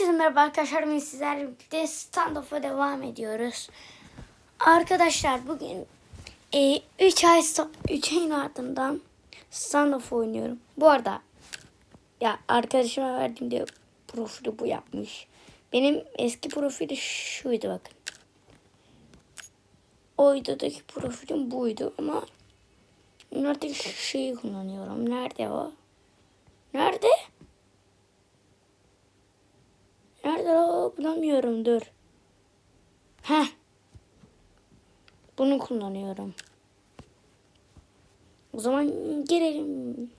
Herkese merhaba arkadaşlar. Bugün sizlerle birlikte standoff'a devam ediyoruz. Arkadaşlar bugün 3 ay 3 ayın ardından standoff oynuyorum. Bu arada ya arkadaşıma verdiğimde profili bu yapmış. Benim eski profili şuydu bakın. O videodaki profilim buydu ama artık şeyi kullanıyorum. Nerede o? Nerede? Nerede o? Bulamıyorum dur. Heh. Bunu kullanıyorum. O zaman girelim.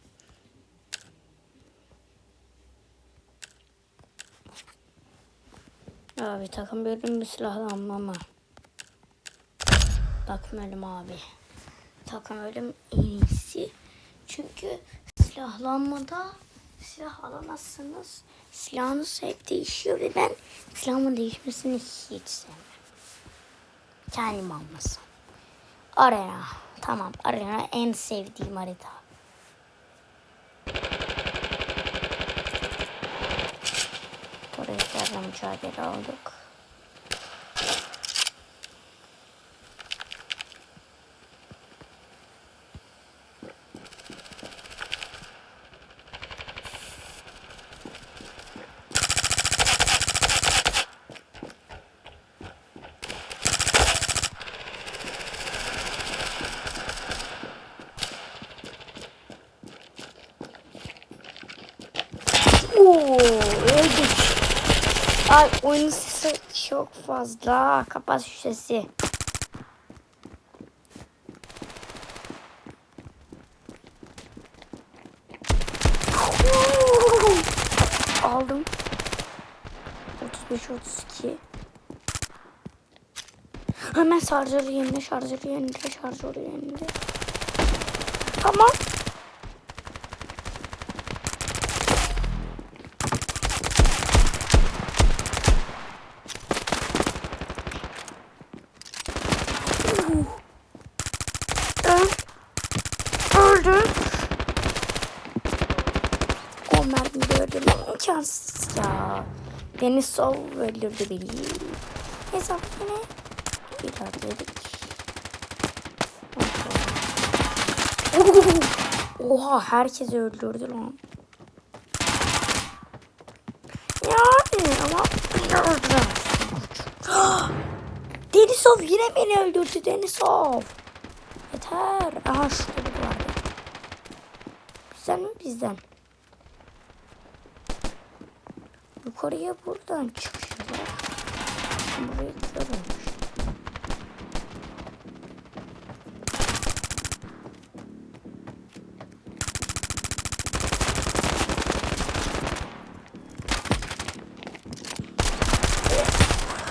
Abi takım bölüm bir silahlanma ama. Takım ölüm abi. Takım ölüm en iyisi. Çünkü silahlanmada silah alamazsınız. Silahınız hep değişiyor ve ben silahımın değişmesini hiç sevmem. Kendim almasın. Arena. Tamam. Arena en sevdiğim harita. Turistlerle mücadele olduk. Oo, öldük. Ay oyunun sesi çok fazla. Kapat şu sesi. Aldım. 35 32. Hemen şarjörü yenile, şarjörü yenile, şarjörü yenile. Tamam. Beni sol öldürdü beni. Hesap yine ilerledik. Oha herkesi öldürdü lan. Yani ama. Denisov yine beni öldürdü Denisov. Yeter. Aha şurada bir. Bizden mi bizden? Yukarıya buradan çıkış var. Burayı görmemiş.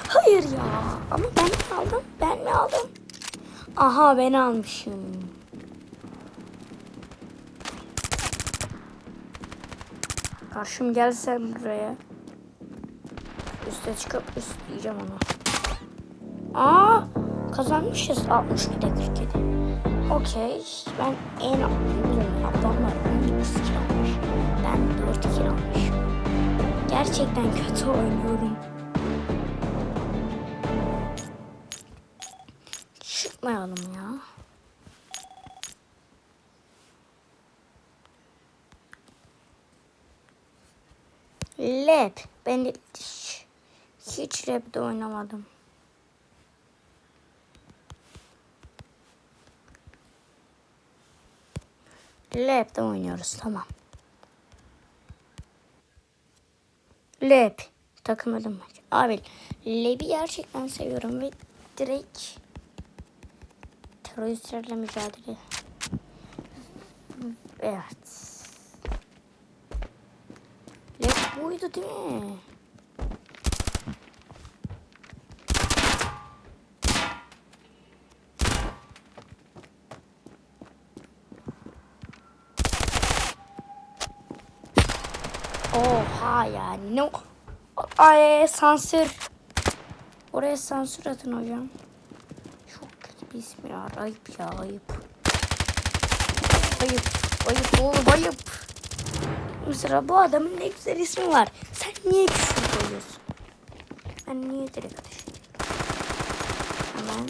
Hayır ya. Ama ben mi aldım? Ben mi aldım? Aha ben almışım. Karşım gelsen buraya. Üste çıkıp üstleyeceğim onu. Aa kazanmışız 61'de 47. Okey ben en bilmiyorum adamlar 12 kill almış. Ben 4 kill almışım. Gerçekten kötü oynuyorum. Çıkmayalım ya. Lab. Ben de hiç, Lab'de oynamadım. Lab'de oynuyoruz tamam. Lab. Takım ölüm maçı. Abi Lab'i gerçekten seviyorum ve direkt teröristlerle mücadele. Evet. Lab buydu değil mi? Oha yani ne Ay sansür. Oraya sansür atın hocam. Çok kötü bir isim ya. Ayıp ya ayıp. Ayıp. Ayıp oğlum ayıp. Mesela bu adamın ne güzel ismi var. Sen niye küçük koyuyorsun? Ben niye direkt? Hemen.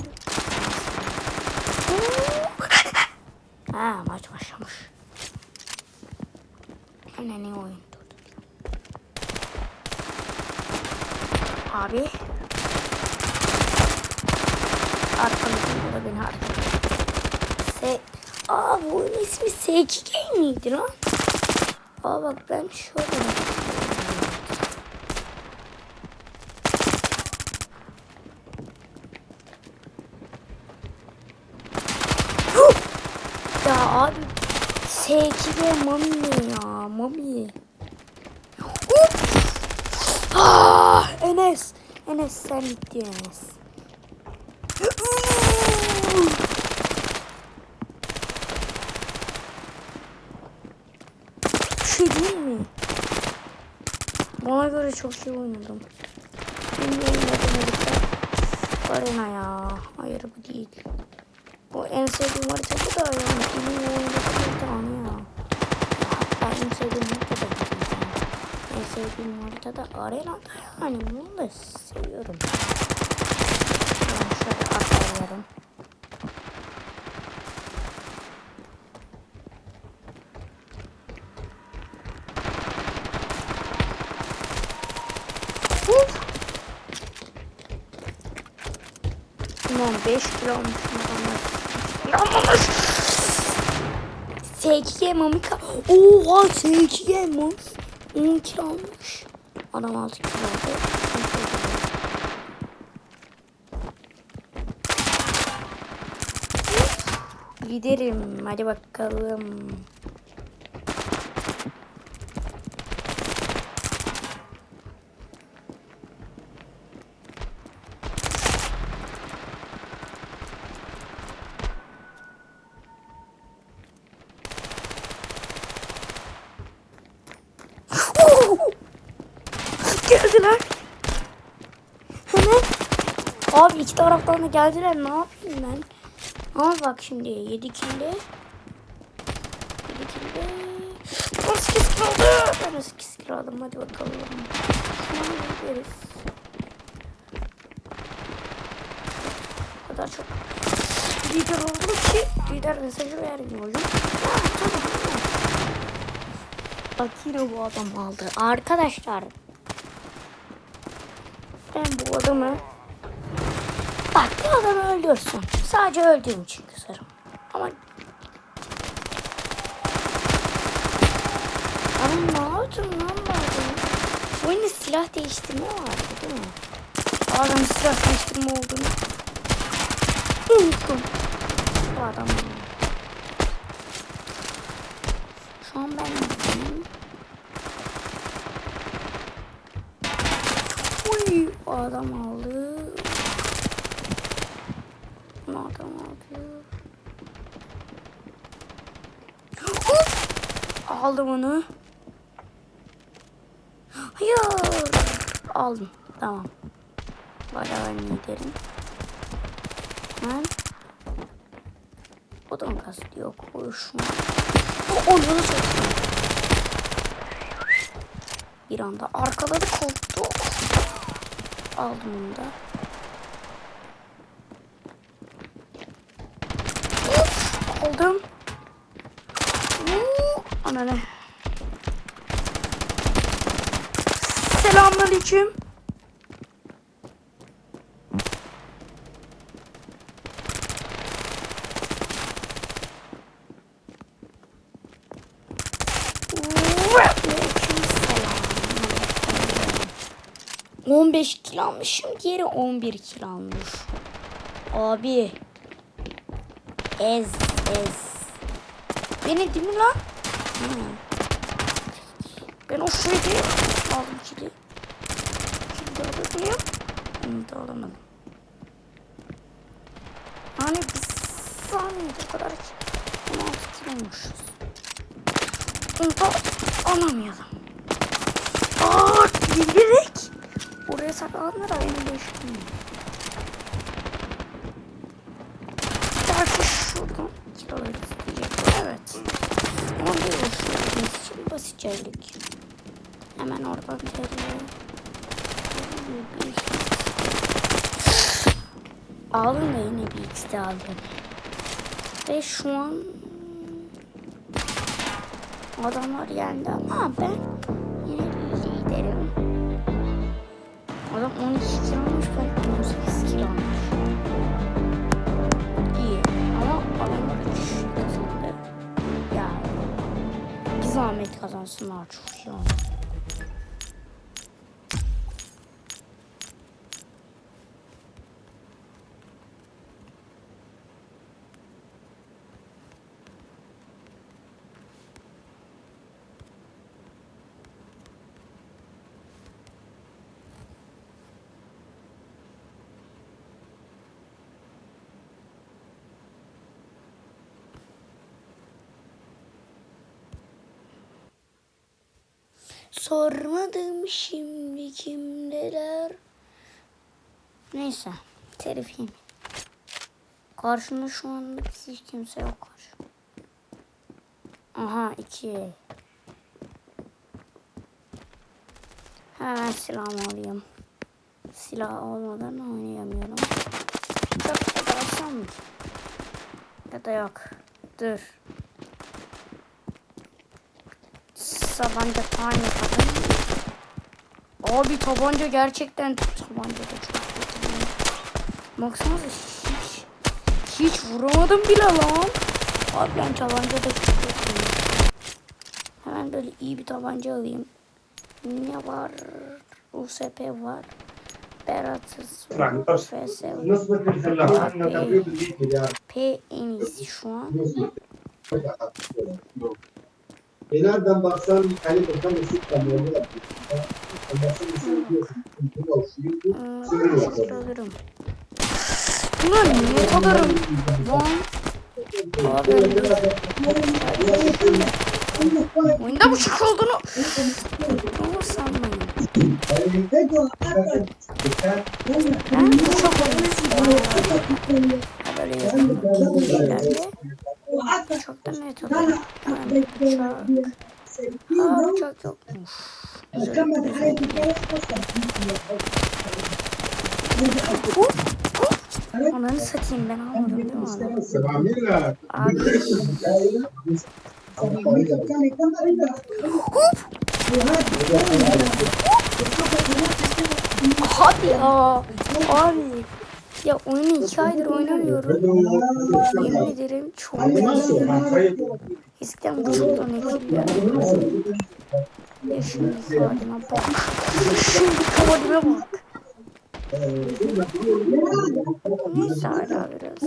ha maç başlamış. Hemen ne oyun Abi. Arkamızda da beni arkamda. S... Aa bu oyunun ismi S2 Game miydi lan? Aa bak ben şöyle! Ya abi S2'de mami ne ya mami. Hop! Ah, Enes. Sen bitti Enes. Şey değil mi? Bana göre çok iyi oynadım. Harita Arena ya. Hayır bu değil. Bu en sevdiğim harita bu da yani. Benim oynadığım bir tane ya. Hatta en sevdiğim harita da. En sevdiğim harita da Arena da yani. Bunu da seviyorum. Ben şöyle atlayalım. Tamam 5 kilo olmuş. Yanmamış. S2G Mamika. Oha S2G Mam. 10 kilo almış. Adam 6 kilo aldı. Giderim. Hadi bakalım. Geldiler. Hemen. Abi iki taraftan da geldiler. Ne yapayım ben? Ama bak şimdi 7 kilo. 7 kilo. 18 kilo oldu. Ben 18 kilo aldım. Hadi bakalım. Şunu gideriz. O kadar çok lider oldum ki lider mesajı vermiyorum. Bak yine bu adam aldı. Arkadaşlar. Ben bu adamı Bak bir adamı öldürsün. Sadece öldüğüm için kızarım. Ama Ama ne yaptın lan bu adamı? Bu oyunda silah değiştirme vardı değil mi? O adamın silah değiştirme olduğunu unuttum. Bu adam. Şu an ben neredeyim? Uy, adam aldı. Bunu adam aldı. Hop! Aldım onu. Hayır. Aldım. Tamam. Bayağı ben liderim. Ben o da mı kastı? Yok. An. O onu satayım. Bir anda arkaları koptu. Aldım onu da. Aldım. Oo, Ana ne? Selamünaleyküm. Aleykümselam. 15 kilo almışım. Diğeri 11 kilo almış. Abi. Ez ez. Beni değil mi lan? Ben o şeydi aldım kili. Alır mıyım? Onu da alamadım. Hani bir saniyede kadar 16 kiloymuşuz. Onu da alamayalım. Aa, bilerek. Oraya saklananlar aynı değişmiyor. Gerçi şuradan kiloları isteyecek. Evet. Ama bir uğraştığımız için basitçelik. Araba kere. Aldım da yine bir x'de aldım. Ve şu an adamlar yendi ama ben yine liderim. Adam 12 kilo almış ben 18 kilo almış. İyi ama adamlar 3 kazandı. Ya bir zahmet kazansınlar çok iyi oldu. Sormadım şimdi kimdeler. Neyse. Yemeyeyim. Karşımda şu anda hiç kimse yok. Aha iki. Hemen silahımı alayım. Silah olmadan oynayamıyorum. Çok federasyon mu? Ya da yok. Dur. Tabanca falan yapalım. Abi tabanca gerçekten tabanca da çok kötü. Baksanıza hiç hiç vuramadım bile lan. Abi ben tabanca da çok kötüyüm. Hemen böyle iyi bir tabanca alayım. Ne var? USP var. Berat'ız var. FS var. P en iyisi şu an. E nereden baksan bir tane baksan ısık kamyonu yapıyor. Baksan ısık diyorsun. Bu çok var. alırım. Ulan niye kadarım? Lan oyunda bu şık olduğunu Ama sanmayın. Ben bu şok olduğunu Ha böyle yapıyorum. Şeylerle çok da net uçak. Aa uçak yokmuş. Ananı satayım ben almadım değil mi? Selamıyla. Abi hadi ya. Abi. Ya oyunu iki aydır oynamıyorum. Yemin ederim çok kötü. Eskiden bu çok nefret Ya şimdi halime bak. Şimdi halime bak. Neyse hala biraz.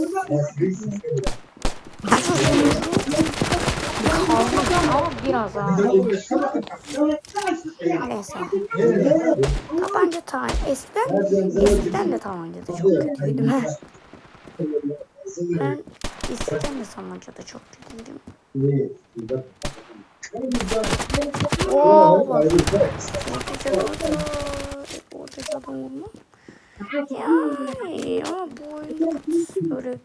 Kaldım ama biraz daha. Neyse. Tabanca taban. Eskiden, eskiden de tabancada çok kötüydüm. he. Ben eskiden de tabancada çok kötüydüm. Oo bak. Ortacada da. Ortacada vurma. Yani ama bu oyunda böyle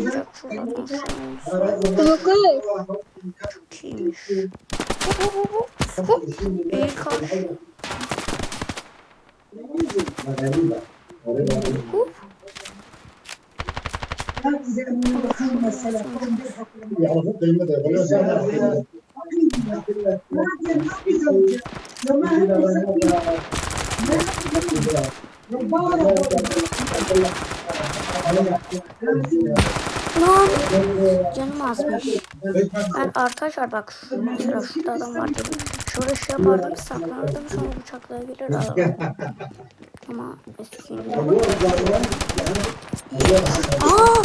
olacak şuradan aşağı olsa çok iyiymiş. Hop hop hop hop. Hop. İyi karşı. Hop. Lan canım azmış. Ben arkadaşlar bak şu mesela şurada adam var dedim. Şurada şey yapardım saklanırdım sonra bıçakla gelir alırım. Ama eski Aa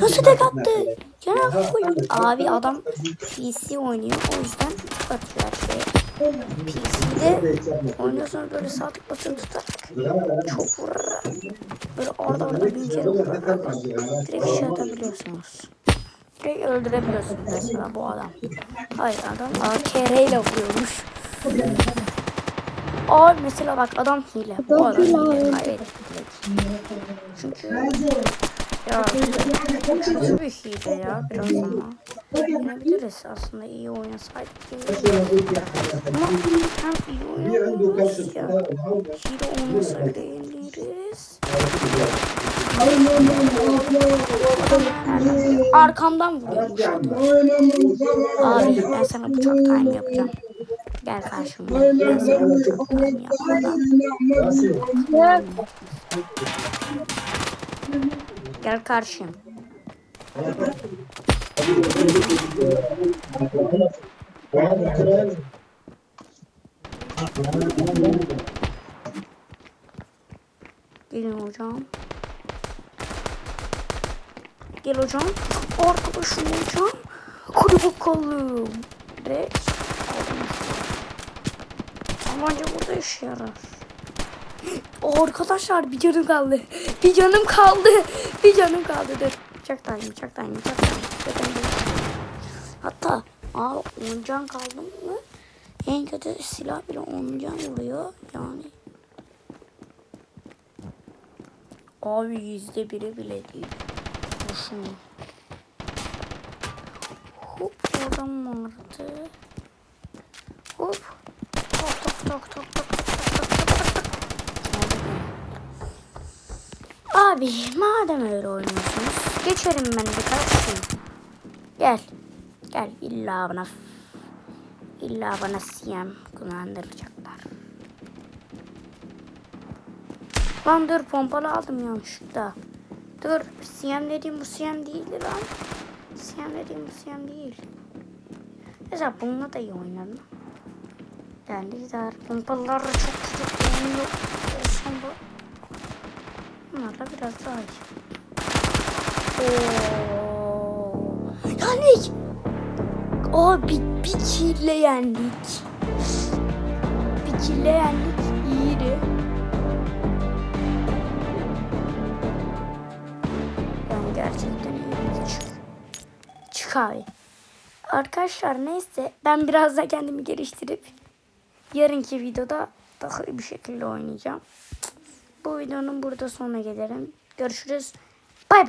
nasıl tek attı? Gene full. Abi adam PC oynuyor o yüzden atıyor her şeye. PC'de oynuyorsunuz böyle sağ tık basılı tutarak çok vurur. Böyle orada orada bin kere vurur. Direkt şey atabiliyorsunuz. Direkt öldürebiliyorsunuz mesela bu adam. Hayır adam AKR ile vuruyormuş. Aa mesela bak adam hile. Bu adam hile. Hayır. Çünkü ya kötü bir hile ya biraz ama oynayabiliriz aslında iyi oynasaydık. Ama hem iyi oynuyoruz ya iyi oynasaydık. Arkamdan vuruyor. Abi ben sana bıçak time yapacağım. Gel karşıma. Ben sana. Gel karşıma. Gelin hocam. Gel hocam. Arkadaşım hocam. Hadi bakalım. Direkt. aldım. Tabanca burada işe yarar. Arkadaşlar bir canım kaldı. Bir canım kaldı. Bir canım kaldı. Dur. Bıçaktayım, bıçaktayım, bıçaktayım. bıçaktayım. Aa 10 can kaldı mı? En kötü silah bile 10 can vuruyor. Yani. Abi yüzde biri bile değil. Boşuna. Hop oradan vardı. Hop. Tok tok tok tok tok tok tok tok tok. Abi madem öyle oynuyorsunuz geçerim ben birkaç şey. Gel. Gel illa bana illa bana siyem kullandıracaklar. Lan dur pompalı aldım yanlışlıkla. Dur siyem dediğim bu siyem değildi lan. Siyem dediğim bu siyem değil. Mesela bununla da iyi oynadım. Yani gider. Pompalılar çok kötü oynuyor. Bu. Bunlarla biraz daha iyi. Oo. Yendik. Abi bir kille yendik. Bir kille yendik. İyiydi. Yani gerçekten iyiydi. Çık. Çık abi. Arkadaşlar neyse ben biraz da kendimi geliştirip yarınki videoda daha iyi bir şekilde oynayacağım. Bu videonun burada sonuna gelirim. Görüşürüz. Bay bay.